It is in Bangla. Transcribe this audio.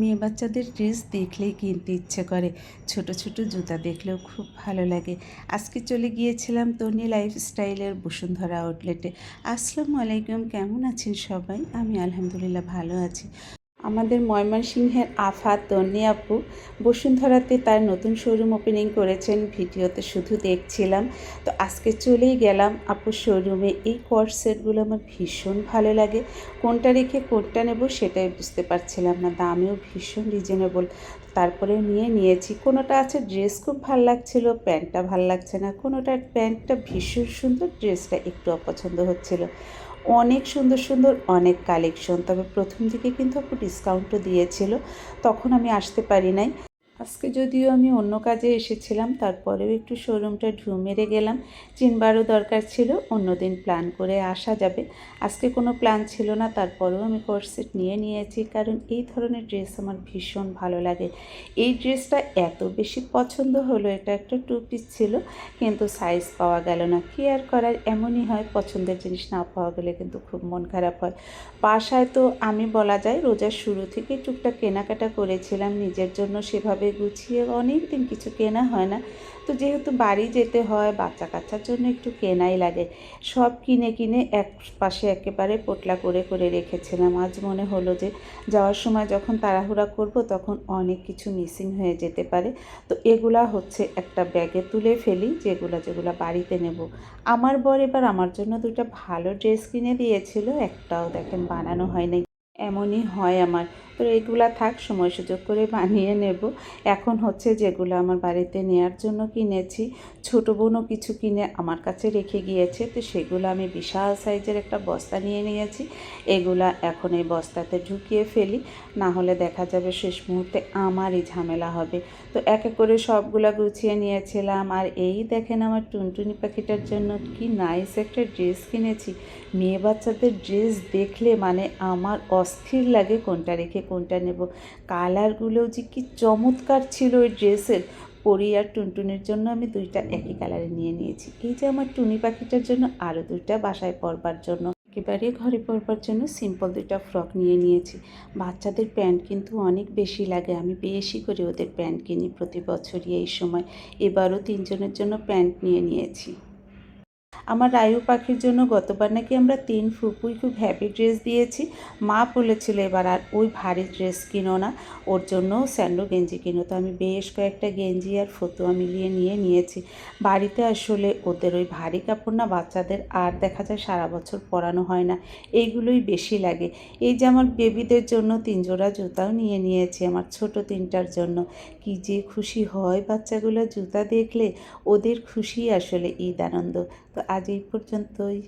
মেয়ে বাচ্চাদের ড্রেস দেখলেই কিনতে ইচ্ছে করে। ছোট ছোট জুতা দেখলেও খুব ভালো লাগে। আজকে চলে গিয়েছিলাম তনি লাইফস্টাইলের বসুন্ধরা আউটলেটে আসসালামু আলাইকুম, কেমন আছেন সবাই? আমি আলহামদুলিল্লাহ ভালো আছি। আমাদের ময়মনসিংহের আফা তন্নি আপু বসুন্ধরাতে তার নতুন শোরুম ওপেনিং করেছেন, ভিডিওতে শুধু দেখছিলাম। তো আজকে চলেই গেলাম আপুর শোরুমে এই কট সেটগুলো আমার ভীষণ ভালো লাগে। কোনটা রেখে কোনটা নেব সেটাই বুঝতে পারছিলাম না। দামেও ভীষণ রিজনেবল তারপরে নিয়ে নিয়েছি। কোনোটা আছে ড্রেস খুব ভালো লাগছিল, প্যান্টটা ভালো লাগছে না। কোনোটার প্যান্টটা ভীষণ সুন্দর ড্রেসটা একটু অপছন্দ হচ্ছিল। অনেক সুন্দর সুন্দর অনেক কালেকশন তবে প্রথম দিকে কিন্তু আপু ডিসকাউন্টও দিয়েছিল, তখন আমি আসতে পারি নাই। আজকে যদিও আমি অন্য কাজে এসেছিলাম, তারপরেও একটু শোরুমটা ঢু মেরে গেলাম। চিনবারও দরকার ছিল, অন্যদিন প্ল্যান করে আসা যাবে। আজকে কোনো প্ল্যান ছিল না, তারপরেও আমি কোর্সেট নিয়ে নিয়েছি, কারণ এই ধরনের ড্রেস আমার ভীষণ ভালো লাগে। এই ড্রেসটা এত বেশি পছন্দ হলো, এটা একটা টু পিস ছিল, কিন্তু সাইজ পাওয়া গেল না। কি আর করার, এমনই হয়, পছন্দের জিনিস না পাওয়া গেলে কিন্তু খুব মন খারাপ হয়। বাসায় তো আমি বলা যায়, রোজার শুরু থেকে টুকটাক কেনাকাটা করেছিলাম, নিজের জন্য সেভাবে গুছিয়ে অনেক দিন কিছু কেনা হয় না। তো যেহেতু বাড়ি যেতে হয়, বাচ্চা কাচ্চার জন্য একটু কেনাই লাগে। সব কিনে কিনে এক পাশে একেবারে পোটলা করে করে রেখেছিলাম। আজ মনে হলো যে যাওয়ার সময় যখন তাড়াহুড়া করব তখন অনেক কিছু মিসিং হয়ে যেতে পারে। তো এগুলা হচ্ছে একটা ব্যাগে তুলে ফেলি, যেগুলো যেগুলো বাড়িতে নেব। আমার বর এবার আমার জন্য দুটো ভালো ড্রেস কিনে দিয়েছিল। একটাও দেখেন বানানো হয়নি। এমনই হয় আমার। তো এগুলা থাক, সময় সুযোগ করে বানিয়ে নেব। এখন হচ্ছে যেগুলো আমার বাড়িতে নেয়ার জন্য কিনেছি, ছোট বোনও কিছু কিনে আমার কাছে রেখে গিয়েছে, তো সেগুলো আমি বিশাল সাইজের একটা বস্তা নিয়ে নিয়েছি। এগুলা এখন এই বস্তাতে ঢুকিয়ে ফেলি, না হলে দেখা যাবে শেষ মুহূর্তে আমারই ঝামেলা হবে। তো একে করে সবগুলা গুছিয়ে নিয়েছিলাম, আর এই দেখেন আমার টুনটুনি পাখিটার জন্য কি নাইস একটা ড্রেস কিনেছি। মেয়ে বাচ্চাদের ড্রেস দেখলে মানে আমার অস্থির লাগে কোনটা রেখে কোনটা নেব? কালারগুলোও যে কি চমৎকার ছিল ওই ড্রেসের। পরি আর টুনটুনের জন্য আমি দুইটা একই কালারে নিয়ে নিয়েছি। এই যে আমার টুনি পাখিটার জন্য আরও দুইটা বাসায় পরবার জন্য। একেবারে ঘরে পরবার জন্য সিম্পল দুইটা ফ্রক নিয়ে নিয়েছি। বাচ্চাদের প্যান্ট কিন্তু অনেক বেশি লাগে। আমি বেশি করে ওদের প্যান্ট কিনি প্রতি বছরই এই সময়। এবারও তিনজনের জন্য প্যান্ট নিয়ে নিয়েছি। আমার রায়ু পাখির জন্য গতবার নাকি আমরা তিন ফুপুই খুব হ্যাপি ড্রেস দিয়েছি। মা বলেছিল এবার আর ওই ভারী ড্রেস কিনো না, ওর জন্য স্যান্ডো গেঞ্জি কিনো। তো আমি বেশ কয়েকটা গেঞ্জি আর ফতুয়া মিলিয়ে নিয়ে নিয়েছি। বাড়িতে আসলে ওদের ওই ভারী কাপড় না বাচ্চাদের আর দেখা যায় সারা বছর পরানো হয় না, এইগুলোই বেশি লাগে। এই যে আমার বেবিদের জন্য তিন জোড়া জুতাও নিয়ে নিয়েছি আমার ছোট তিনটার জন্য। কি যে খুশি হয় বাচ্চাগুলো জুতা দেখলে, ওদের খুশি আসলে ঈদ আনন্দ। তো আজ এই পর্যন্তই।